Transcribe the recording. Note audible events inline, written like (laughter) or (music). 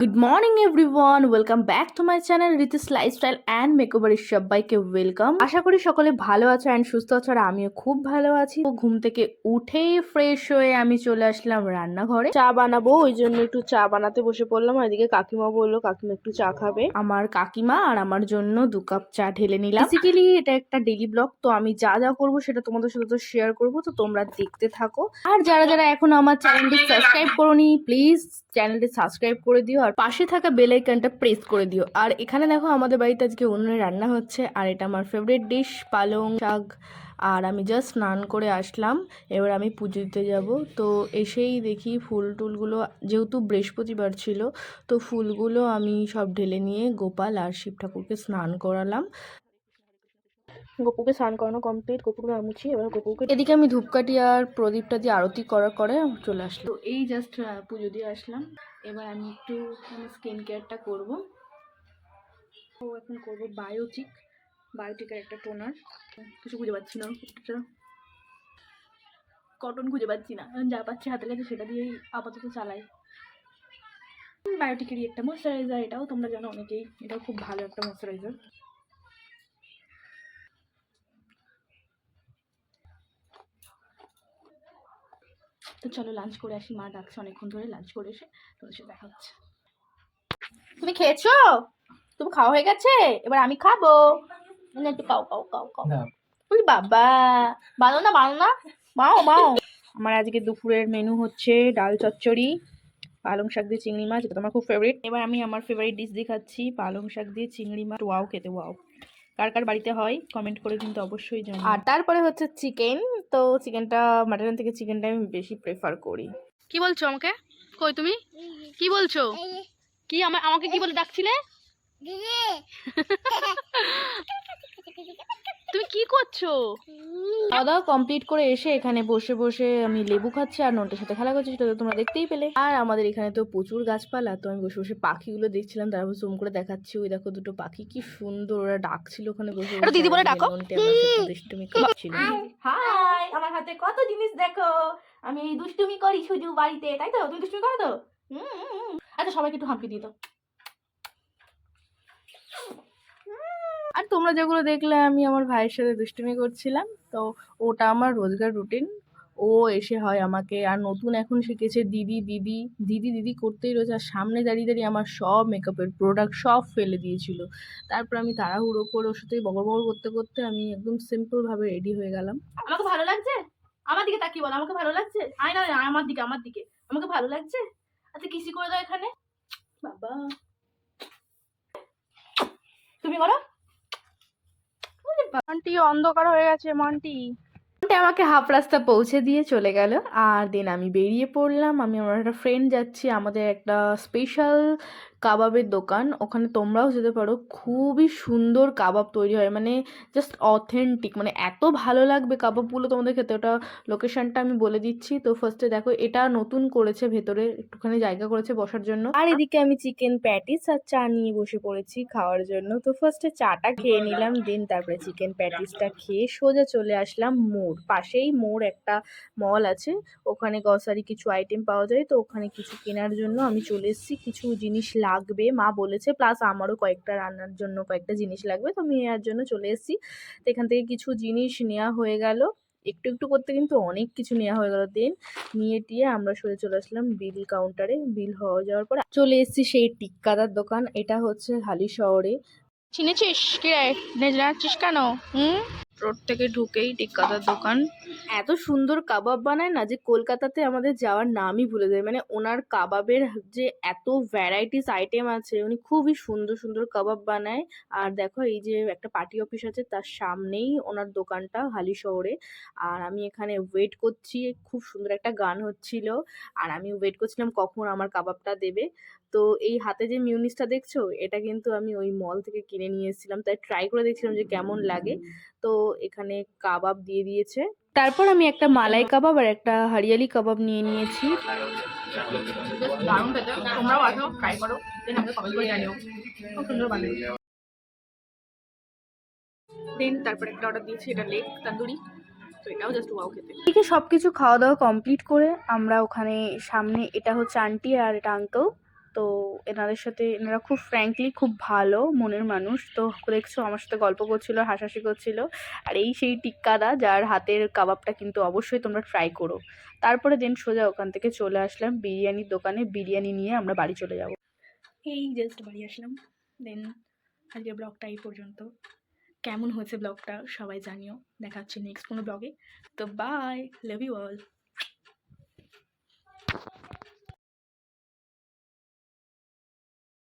Good morning everyone welcome back to my channel Riti's lifestyle and মেকওভারের সবাইকে welcome আশা করি সকলে ভালো আছো অ্যান্ড সুস্থ আছো আর আমিও খুব ভালো আছি। ঘুম থেকে উঠেই ফ্রেশ হয়ে আমি চলে আসলাম রান্নাঘরে। চা বানাবো, ওই জন্য একটু চা বানাতে বসে পড়লাম। এদিকে কাকিমা বলল, কাকিমা একটু চা খাবে। আমার কাকিমা আর আমার জন্য দু কাপ চা ঢেলে নিলাম। বেসিক্যালি এটা একটা ডেলি ব্লগ তো আমি যা যা করব সেটা তোমাদের সাথে তো শেয়ার করব, তো তোমরা দেখতে থাকো। আর যারা যারা এখন আমার চ্যানেলটি সাবস্ক্রাইব করোনি প্লিজ চ্যানেলটি সাবস্ক্রাইব করে দিও। পাশে থাকা বেল আইকনটা প্রেস করে দিও। আর এখানে দেখো আমাদের বাড়িতে আজকে উনুনে রান্না হচ্ছে, আর এটা আমার ফেভারিট ডিশ পালং শাক। আর আমি জাস্ট স্নান করে আসলাম, এবার আমি পুজো দিতে যাব। তো এসেই দেখি ফুল টুলগুলো, যেহেতু বৃহস্পতিবার ছিল, তো ফুলগুলো আমি সব ঢেলে নিয়ে গোপাল আর শিব ঠাকুরকে স্নান করালাম। গপুকে স্নান করানো কমপ্লিট গপুকে মুছি এবার গপুকে এদিকে আমি ধূপকাঠি আর প্রদীপটা দিয়ে আরতি করার করে চলে আসলো তো এই জাস্ট পুজো দিয়ে আসলাম। এবার আমি একটু স্কিন কেয়ারটা করব। ও এখন করব বায়োটিক বায়োটিকের একটা টোনার কিছু খুঁজে পাচ্ছি না। কটন খুঁজে পাচ্ছি না। যা পাচ্ছি হাতের কাছে সেটা দিয়েই আপাতত চালাই। বায়োটিকেরই একটা ময়শ্চারাইজার এটাও তোমরা জানো অনেকেই। এটাও খুব ভালো একটা ময়শ্চারাইজার তো চলো লাঞ্চ করে আসি। মা ডাকছে অনেকক্ষণ ধরে লাঞ্চ করে এসে। তোমাদের সাথে দেখা হচ্ছে। তুমি খেয়েছো? তুমি খাওয়া হয়ে গেছে? এবার আমি খাব। না একটু কাও কাও কাও কাও ওই বাবা। বানো না বানো না? মাও মাও আমার আজকে দুপুরের মেনু হচ্ছে ডাল চচ্চড়ি পালং শাক দিয়ে চিংড়ি মাছ এটা তো আমার খুব ফেভারিট এবার আমি আমার ফেভারিট ডিশ দেখাচ্ছি পালং শাক দিয়ে চিংড়ি মাছ। ওয়াও খেতে ওয়াও কার কার বাড়িতে হয় কমেন্ট করে কিন্তু অবশ্যই জানাবেন আর তারপরে হচ্ছে চিকেন তো চিকেনটা মাটন থেকে চিকেনটা আমি বেশি প্রেফার করি। কি বলছো আমাকে? কই তুমি? কি বলছো? কি আমার আমাকে কি বলে ডাকছিলে? (laughs) তুমি কি করছ? খাওয়া দাওয়া কমপ্লিট করে এসে এখানে বসে বসে আমি লেবু খাচ্ছি আর নন্টের সাথে খেলা করছি সেটা তো তোমরা দেখতেই পেলে। আর আমাদের এখানে তো প্রচুর গাছপালা তো আমি বসে বসে পাখিগুলো দেখছিলাম তারপর জুম করে দেখাচ্ছি। ওই দেখো দুটো পাখি কি সুন্দর ওরা ডাকছিল ওখানে বসে দিদি বলে ডাকো। দুষ্টুমি করছিল। হাই আমার হাতে কত জিনিস দেখো। আমি এই দুষ্টুমি করি শুধু বাড়িতে তাই তো? তুমি দুষ্টুমি করো তো? হুম, হুম, হুম। আচ্ছা সবাইকে একটু হাঁপি দিত আর তোমরা যেগুলো দেখলে, আমি আমার ভাইয়ের সাথে দুষ্টুমি করছিলাম। তো ওটা আমার রোজগার রুটিন ও এসে হয় আমাকে, আর নতুন এখন শিখেছে দিদি দিদি দিদি দিদি করতেই রয়েছে। আর সামনে দাঁড়িয়ে দাঁড়িয়ে আমার সব মেকআপের প্রোডাক্ট সব ফেলে দিয়েছিল। তারপর আমি তাড়াহুড়ো করে ওর সাথে বগর বগর করতে করতে আমি একদম সিম্পলভাবে রেডি হয়ে গেলাম। আমাকে ভালো লাগছে? আমার দিকে তাকিয়ে বল, আমাকে ভালো লাগছে? আয় না আমার দিকে আমার দিকে। আমাকে ভালো লাগছে? আচ্ছা কিসি করে দাও এখানে? বাবা। তুমি করো। মনটি অন্ধকার হয়ে গেছে, মনটি। আমাকে হাফ রাস্তা পৌঁছে দিয়ে চলে গেল, আর দেন আমি বেরিয়ে পড়লাম। আমি আমার একটা ফ্রেন্ড যাচ্ছি, আমাদের একটা স্পেশাল কাবাবের দোকান। ওখানে তোমরাও যেতে পারো। খুবই সুন্দর কাবাব তৈরি হয়। মানে জাস্ট অথেন্টিক মানে এত ভালো লাগবে কাবাবগুলো তোমাদের খেতে। ওটা লোকেশনটা আমি বলে দিচ্ছি। তো ফার্স্টে দেখো, এটা নতুন করেছে ভেতরে, একটুখানি জায়গা করেছে বসার জন্য। আর এদিকে আমি চিকেন প্যাটিস আর চা নিয়ে বসে পড়েছি খাওয়ার জন্য। তো ফার্স্টে চাটা খেয়ে নিলাম দেন তারপরে চিকেন প্যাটিসটা খেয়ে সোজা চলে আসলাম মোড়। পাশেই মোড় একটা মল আছে। ওখানে গ্রসারি কিছু আইটেম পাওয়া যায়। তো ওখানে কিছু কেনার জন্য আমি চলে এসেছি। কিছু জিনিস লাগবে, মা বলেছে, প্লাস আমারও কয়েকটা রান্নার জন্য কয়েকটা জিনিস লাগবে, তো নেওয়ার জন্য চলে এসেছি। তো এখান থেকে কিছু জিনিস নেওয়া হয়ে গেল। একটু একটু করতে কিন্তু অনেক কিছু নেওয়া হয়ে গেল। দেন নিয়ে টিয়ে আমরা সরে চলে আসলাম বিল কাউন্টারে বিল হয়ে যাওয়ার পর চলে এসেছি সেই টিক্কাদার দোকান। এটা হচ্ছে হালি শহরে। চিনেছিস? কে যাচ্ছিস কেন? হুম? রোড থেকে ঢুকেই টিক্কাদার দোকান। এত সুন্দর কাবাব বানায় না যে কলকাতাতে আমাদের যাওয়ার নামই ভুলে যায়। মানে ওনার কাবাবের যে এত ভ্যারাইটিস আইটেম আছে, উনি খুবই সুন্দর সুন্দর কাবাব বানায়। আর দেখো এই যে একটা পার্টি অফিস আছে, তার সামনেই ওনার দোকানটা হালি শহরে। আর আমি এখানে ওয়েট করছি, খুব সুন্দর একটা গান হচ্ছিল। আর আমি ওয়েট করছিলাম কখন আমার কাবাবটা দেবে। তো এই হাতে যে মিউনিসটা দেখছ, এটা কিন্তু আমি ওই মল থেকে কিনে নিয়ে এসেছিলাম। তাই ট্রাই করে দেখছিলাম যে কেমন লাগে। তো এখানে কাবাব দিয়ে দিয়েছে। তারপর আমি একটা মালাই কাবাব আর একটা হরিয়ালি কাবাব নিয়ে নিয়েছি। দারুণ খেতে তোমরাও আসো ট্রাই করো। কমেন্ট করে জানিও। খুব সুন্দর বানাই দেন তারপর একটা অর্ডার দিয়েছি এটা লেগ তান্দুরি। তো এটাও জাস্ট ওয়াও খেতে। এদিকে সব কিছু খাওয়া দাওয়া কমপ্লিট করে আমরা ওখানে সামনে এটা হচ্ছে আন্টি আর এটা আঙ্কেল তো এনাদের সাথে, এনারা খুব ফ্র্যাঙ্কলি খুব ভালো মনের মানুষ। তো দেখছ, আমার সাথে গল্প করছিল, হাসাহাসি করছিল। আর এই সেই টিক্কাদা যার হাতের কাবাবটা কিন্তু অবশ্যই তোমরা ট্রাই করো। তারপরে দেন সোজা ওখান থেকে চলে আসলাম বিরিয়ানির দোকানে। বিরিয়ানি নিয়ে আমরা বাড়ি চলে যাব। এই জাস্ট বাড়ি আসলাম। দেন আজকের ব্লগটা এই পর্যন্ত। কেমন হয়েছে ব্লগটা সবাই জানিও। দেখা হচ্ছে নেক্সট কোনো ব্লগে তো বাই লাভ ইউ অল